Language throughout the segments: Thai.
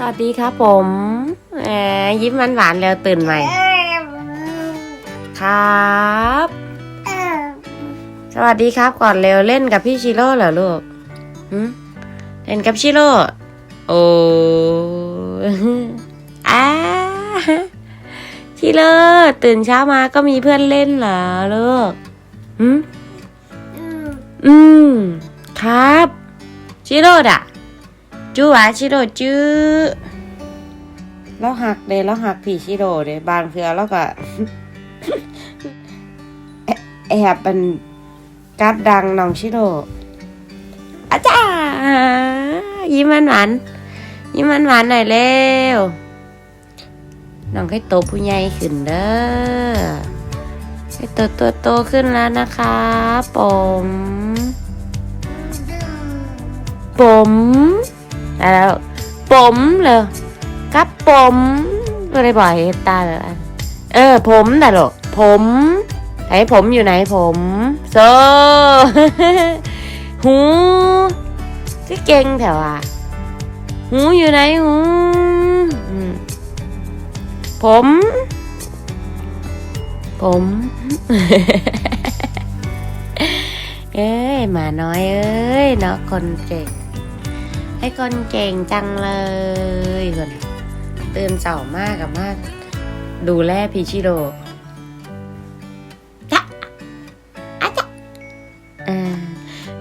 สวัสดีครับผมแหมยิ้มหวานหวานแล้วตื่นใหม่ ครับ สวัสดีครับก่อนเร็วเล่นกับพี่ชิโร่เหรอลูกเล่นกับชิโร่โอ้อาชิโร่ตื่นเช้ามาก็มีเพื่อนเล่นเหรอลูกหืมอืม ครับ ชิโร่ดะ จูหวาชิโร่จื้อแล้วหักเดยแล้วหักพี่ชิโร่เดยบางเทือแล้วก็แอบแอบเป็นการ์ดดังน้องชิโร่อาจารย์ยิ้มหวานหวานๆยิ้มหวานหวานๆหน่อยเร็วน้องให้โตผู้ใหญ่ขึ้นเด้อให้โตตัวโตขึ้นแล้วนะคะผมผมอะ ไรแล้วผมเลยกับผมก็ได้บ่อยตาเลยเออ ผมแต่หรอกผมไหนผมอยู่ไหนผมโซหูที่เก่งแถวอะหูอยู่ไหนหูผม ผม เอ้ยหมาน้อยเอ้ยเนาะคนเก่ง ไอ้คนเก่งจังเลยคนตื่นเสามากกับมาก ดูแลพี่ชิโร่จ๊ะอะจ๊ะเออ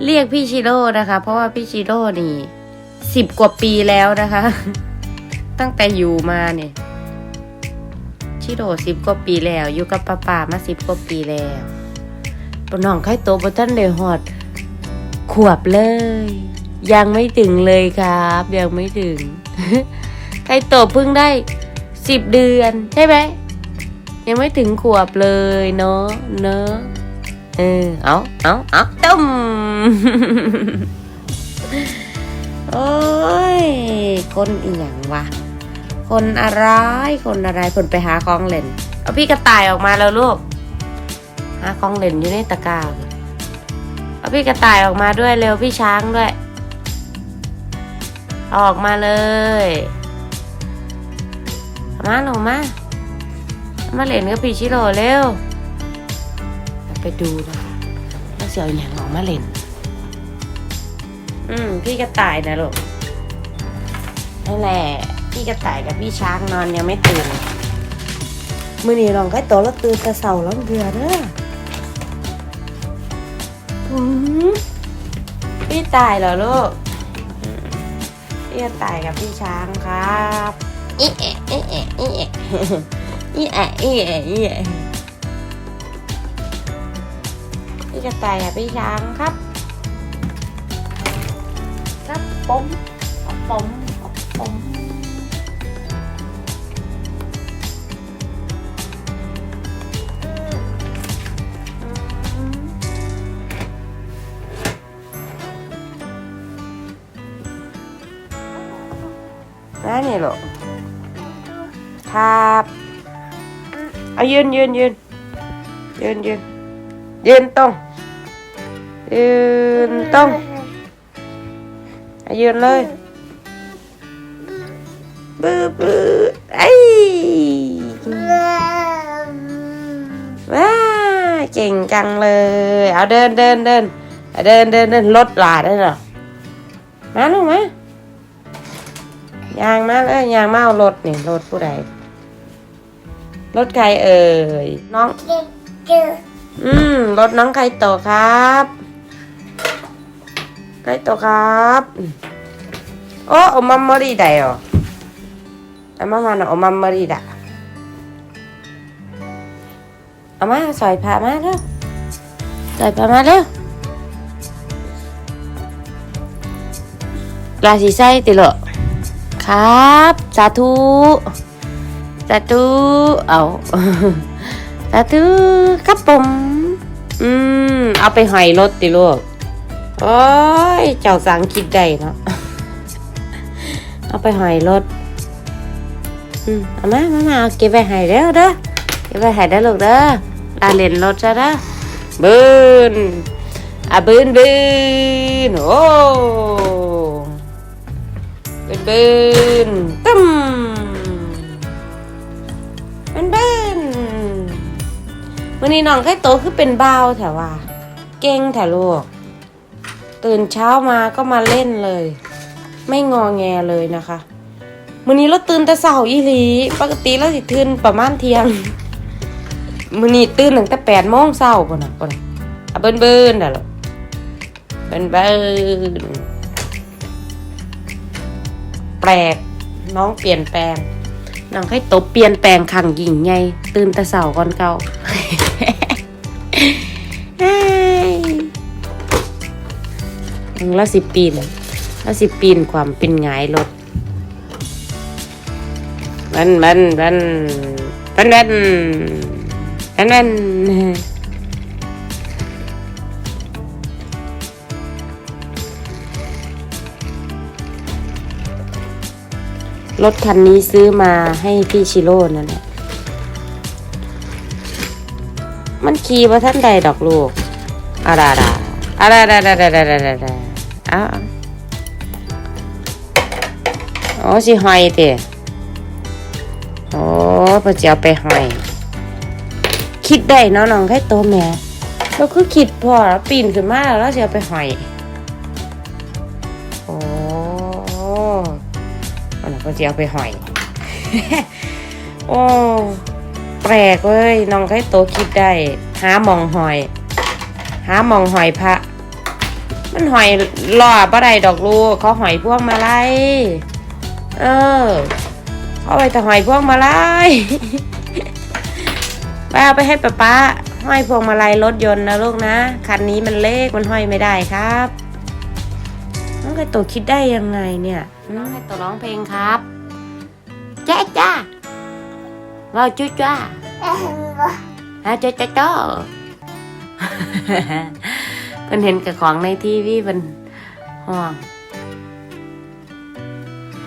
เรียกพี่ชิโร่นะคะ เพราะว่าพี่ชิโร่นี่สิบกว่าปีแล้วนะคะ ตั้งแต่อยู่มาเนี่ยชิโร่สิบกว่าปีแล้ว อยู่กับป้าป่ามาสิบกว่าปีแล้วปน้องไข่โตบท่านเดฮอด ขวบเลย ยังไม่ถึงเลยครับ ยังไม่ถึงไข่โตเพิ่งได้สิบเดือน ใช่ไหมยังไม่ถึงขวบเลยเนาะเนาะเออเอาเอาเอาตุ้มโอ้ย คนอีหยังวะคนอะไรคนอะไรคนไปหาของเล่นเอาพี่กระต่ายออกมาแล้วลูกหาของเล่นอยู่ในตะกร้าเอาพี่กระต่ายออกมาด้วยเร็วพี่ช้างด้วย ออกมาเลยเอามาลงมามาเล่นกับพี่ชิโร่เร็ว ไปดูนะแล้วเสียวอย่างออกมาเล่น อืม พี่กระต่ายนะลูกนั่นแหละ พี่กระต่ายกับพี่ช้างนอนยังไม่ตื่น มื่อนี้ลองใกล้โตแล้วตื่นแต่เสาแล้วเบื่อเด้อหืมพี่ตายเหรอลูก พี่กระต่ายกับพี่ช้างครับอีเอะอีเอะอีเอะอีเอะอีเอะอีเอะพี่กระต่ายกับพี่ช้างครับ ครับผมผมครับผม นั่นนี่ลูกครับเอายืนยืนยืนยืนยืนยืนตรงยืนตรงยืนเลยบื้อบื้อไอ้ว้าเก่งจังเลย เอาเดินเดินเดินเดินเดินเดินรถหลาได้เหรอมาลูกมา ยางมาเอ้ยยางมาเอารถนี่รถผู้ใดรถใครเอ่ยน้อง อืมรถน้องใครต่อครับใครต่อครับโอ้อมัมมารีได้เหรออามาฮานะอมัมมารีดะอามาสอยผ้ามาเร็วสอยผ้ามาเร็วลาสีไส้ติเหรอ ครับ สาธุสาธุเอาสาธุครับผม อืม เอาไปหอยรถติลูกโอ้ย เจ้าสังคิดได้เนาะเอาไปหอยรถอืมเอามามามาเอาเก็บไปหายแล้วเด้อเก็บไปหายได้ลูกเด้อลาเล่นรถซะเด้อบืนอะบืนบืนโอ้ เป็นเบินตึมเป็นเบินวันนี้น้องไข่โตคือเป็นเบาแถวว่า เก่งแถวลูก ตื่นเช้ามาก็มาเล่นเลย ไม่งอแงเลยนะคะมื้อนี้เราตื่นแต่เสาร์อีหลี ปกติเราสิตื่นประมาณเที่ยงมื้อนี้ตื่นตั้งแต่แปดโมงเช้าพุ่นน่ะพุ่นน่ะเบิ่นๆน่ะลูนเบิ่น ลก น้องเปลี่ยนแปลง น้องให้ตบเปลี่ยนแปลงขังยิ่งใหญ่ตื่นแต่เช้าก่อนเก่าแล้วสิปีนแล้วสิปีนความเป็นหงายรถมันมันมันมันมันมัน รถคันนี้ซื้อมาให้พี่ชิโร่นั่นแหละ มันขี่มาท่านใดดอกลูกอะดาดาอะไรดาดาดาดาดาดาอ้าโอ้สิหอยเตะโอ้พอเจ้าไปหอย คิดได้เนาะน้องแค่ตัวแม่เราคือคิดพอปีนขึ้นมาแล้วเสียไปหอย ก็จะเอาไปหอย โอ้แปลกเว้ยน้องไข่โตคิดได้ หาหมองหอย หาหมองหอยพระ มันหอยหล่อบ่ได้ดอกลูกเขาหอยพวงมาลัยเออเขาไปแต่หอยพวงมาลัยไปเอาไปให้ป๊าป๊าห้อยพวงมาลัยรถยนต์นะลูกนะคันนี้มันเล็กมันห้อยไม่ได้ครับน้องไข่โตคิดได้ยังไงเนี่ย น้องให้ตัวร้องเพลงครับแจ๊จ้า vào chú cha à cho cho cho เพิ่นเห็นกับของในทีวีเพิ่นห่วง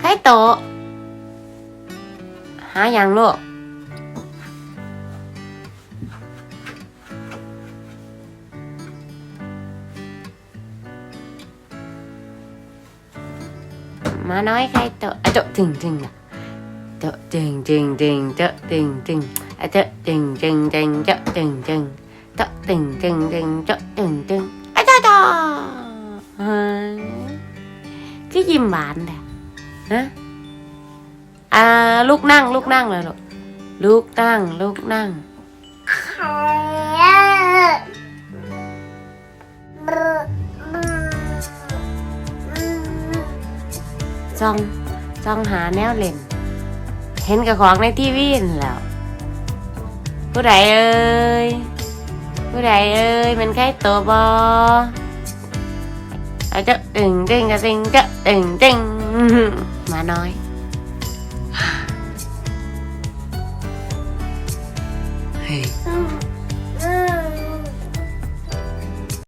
ให้โตหาอย่างลูก mà nói cái tụ à tụ trình trình à. Tụ trình trình trình tụ trình trình à tụ trình trình trình tụ trình trình tụ trình trình trình tụ trình trình à tụ tụ ờ. cái gì mà anh nè? Hả? À lúc năng lúc năng là lúc năng lúc năng. จ้องจ้องหาแนวเล่น เห็นกับของในทีวีนั่นแหล้ว ผู้ใดเอ้ย ผู้ใดเอ้ยมันใครตัวบอเอาเจะตึงตึงกระตึงเจะตึงตึงมาน้อย เฮ้ย